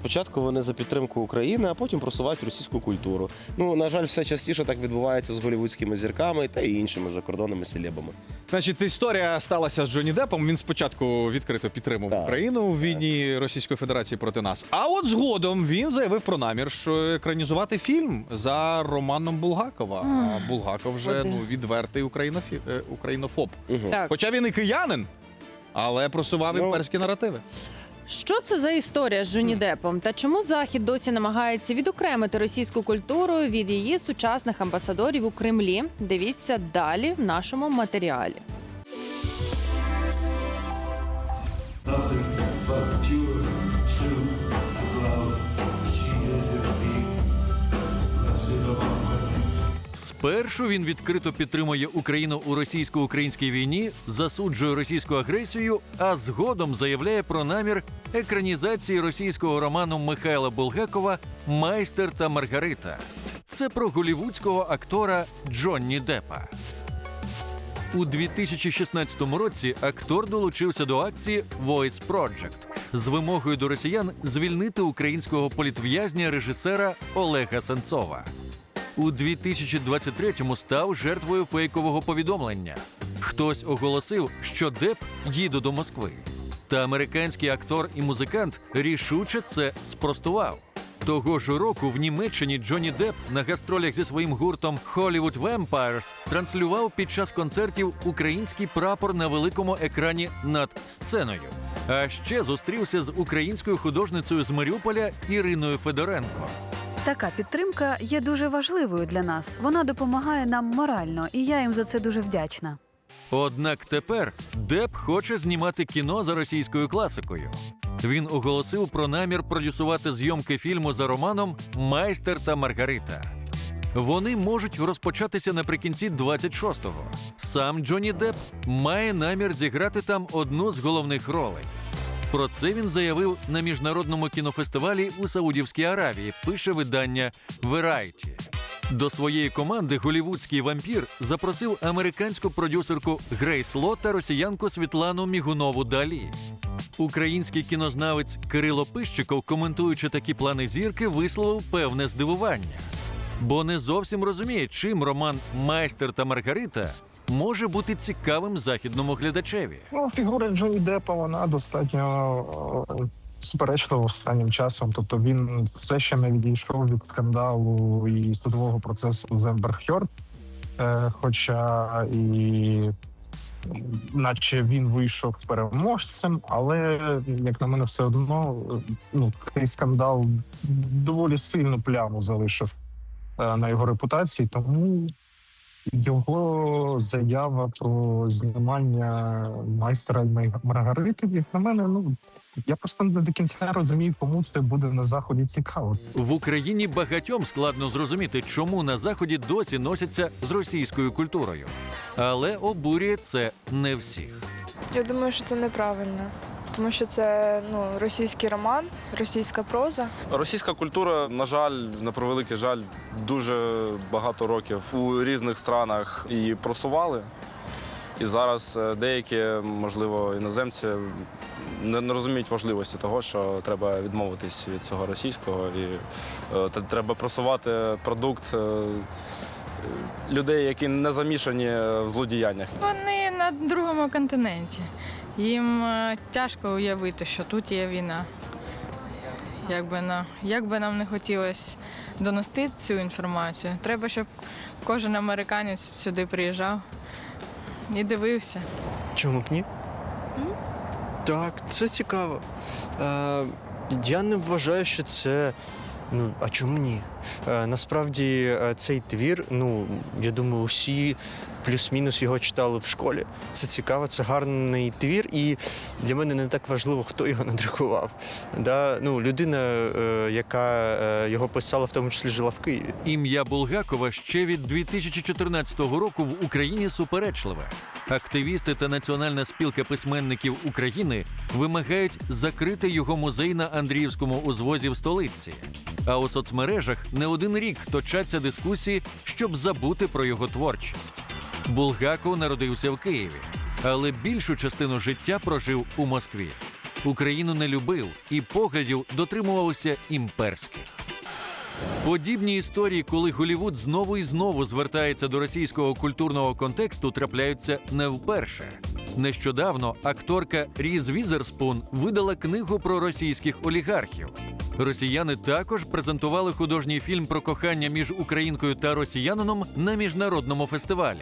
Спочатку вони за підтримку України, а потім просувають російську культуру. Ну, на жаль, все частіше так відбувається з голівудськими зірками та і іншими закордонними селебами. Значить, історія сталася з Джонні Деппом. Він спочатку відкрито підтримав Так. Україну у війні Російської Федерації проти нас. А от згодом він заявив про намір, що екранізувати фільм за романом Булгакова. А Булгаков вже ну відвертий українофі... е, українофоб. Угу. Так. Хоча він і киянин, але просував Ну, імперські наративи. Що це за історія з Джоні Депом? Та чому Захід досі намагається відокремити російську культуру від її сучасних амбасадорів у Кремлі? Дивіться далі в нашому матеріалі. Спершу він відкрито підтримує Україну у російсько-українській війні, засуджує російську агресію, а згодом заявляє про намір екранізації російського роману Михайла Булгакова Майстер та Маргарита. Це про голівудського актора Джонні Деппа. У 2016 році актор долучився до акції Voice Project з вимогою до росіян звільнити українського політв'язня режисера Олега Сенцова. У 2023-му став жертвою фейкового повідомлення. Хтось оголосив, що Деп їде до Москви. Та американський актор і музикант рішуче це спростував. Того ж року в Німеччині Джонні Депп на гастролях зі своїм гуртом Hollywood Vampires транслював під час концертів український прапор на великому екрані над сценою. А ще зустрівся з українською художницею з Маріуполя Іриною Федоренко. Така підтримка є дуже важливою для нас. Вона допомагає нам морально, і я їм за це дуже вдячна. Однак тепер Деп хоче знімати кіно за російською класикою. Він оголосив про намір продюсувати зйомки фільму за романом Майстер та Маргарита. Вони можуть розпочатися наприкінці 26-го. Сам Джонні Депп має намір зіграти там одну з головних ролей. Про це він заявив на міжнародному кінофестивалі у Саудівській Аравії. Пише видання Variety. До своєї команди голівудський вампір запросив американську продюсерку Грейс Ло та росіянку Світлану Мігунову Далі. Український кінознавець Кирило Пищиков, коментуючи такі плани зірки, висловив певне здивування, бо не зовсім розуміє, чим роман Майстер та Маргарита може бути цікавим західному глядачеві. Ну, фігура Джонні Деппа, вона достатньо е, суперечлива останнім часом. Тобто він все ще не відійшов від скандалу і судового процесу з Ембер Хьорд. Е, Хоча і наче він вийшов переможцем, але як на мене, все одно е, ну цей скандал доволі сильну пляму залишив е, на його репутації, тому його заява про знімання майстра і Маргарити, як на мене, ну я просто не до кінця розумію, кому це буде на заході цікаво. В Україні багатьом складно зрозуміти, чому на заході досі носяться з російською культурою, але обурює це не всіх. Я думаю, що це неправильно, тому що це ну, російський роман, російська проза. Російська культура, на жаль, на превеликий жаль, дуже багато років у різних странах її просували. І зараз е, деякі, можливо, іноземці не, не розуміють важливості того, що треба відмовитись від цього російського і е, треба просувати продукт е, людей, які не замішані в злодіяннях. Вони на другому континенті. Їм е, тяжко уявити, що тут є війна. Як би, на, як би нам не хотілося донести цю інформацію, треба, щоб кожен американець сюди приїжджав і дивився. Чому б ні? Так, це цікаво. Е, я не вважаю, що це. Ну, а чому ні? Е, насправді е, цей твір, ну, я думаю, усі плюс-мінус його читали в школі. Це цікаво, це гарний твір, і для мене не так важливо, хто його надрукував. Да? Ну, людина, е, яка е, його писала, в тому числі жила в Києві. Ім'я Булгакова ще від 2014 року в Україні суперечливе. Активісти та Національна спілка письменників України вимагають закрити його музей на Андріївському узвозі в столиці. А у соцмережах не один рік точаться дискусії, щоб забути про його творчість. Булгаков народився в Києві, але більшу частину життя прожив у Москві. Україну не любив і поглядів дотримувався імперських. Подібні історії, коли Голівуд знову і знову звертається до російського культурного контексту, трапляються не вперше. Нещодавно акторка Різ Візерспун видала книгу про російських олігархів. Росіяни також презентували художній фільм про кохання між українкою та росіянином на міжнародному фестивалі.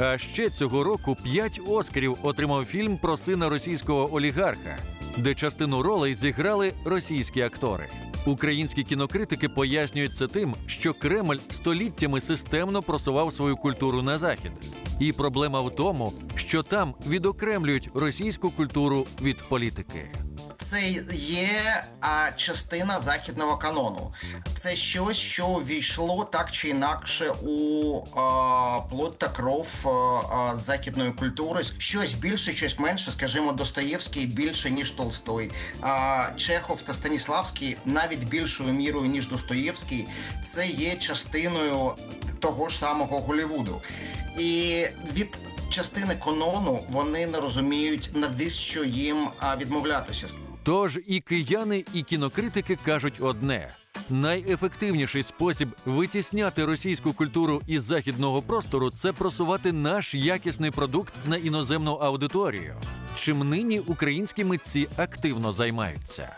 А ще цього року п'ять оскарів отримав фільм про сина російського олігарха, де частину ролей зіграли російські актори. Українські кінокритики пояснюють це тим, що Кремль століттями системно просував свою культуру на захід. І проблема в тому, що там відокремлюють російську культуру від політики. Це є а, частина західного канону. Це щось, що ввійшло так чи інакше у а, плоть та кров а, західної культури. Щось більше, щось менше, скажімо, Достоєвський більше ніж Толстой. А, Чехов та Станіславський навіть більшою мірою ніж Достоєвський. Це є частиною того ж самого Голлівуду. І від частини канону вони не розуміють навіщо їм відмовлятися. Тож і кияни, і кінокритики кажуть одне: найефективніший спосіб витісняти російську культуру із західного простору це просувати наш якісний продукт на іноземну аудиторію, чим нині українські митці активно займаються.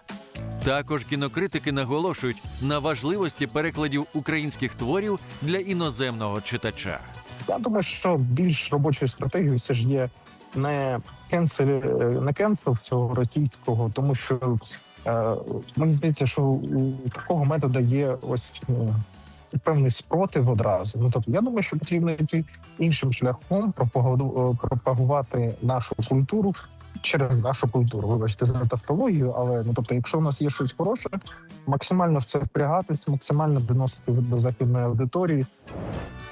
Також кінокритики наголошують на важливості перекладів українських творів для іноземного читача. Я думаю, що більш робочою стратегією все ж є не кенсель, не кенсел цього російського, тому що е, мені здається, що у такого методу є ось е, певний спротив одразу. Ну тобто, я думаю, що потрібно йти іншим шляхом, е, пропагувати нашу культуру. Через нашу культуру, вибачте за тавтологію, але ну тобто, якщо у нас є щось хороше, максимально в це впрягатись, максимально доносити до західної аудиторії,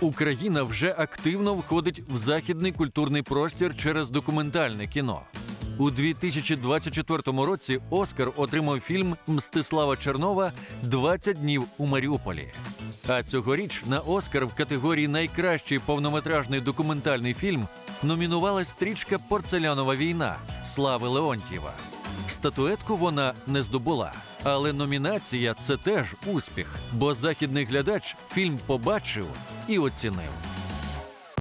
Україна вже активно входить в західний культурний простір через документальне кіно. У 2024 році Оскар отримав фільм Мстислава Чернова «20 днів у Маріуполі. А цьогоріч на Оскар в категорії Найкращий повнометражний документальний фільм номінувалась стрічка Порцелянова війна Слави Леонтьєва. Статуетку вона не здобула, але номінація це теж успіх, бо західний глядач фільм побачив і оцінив.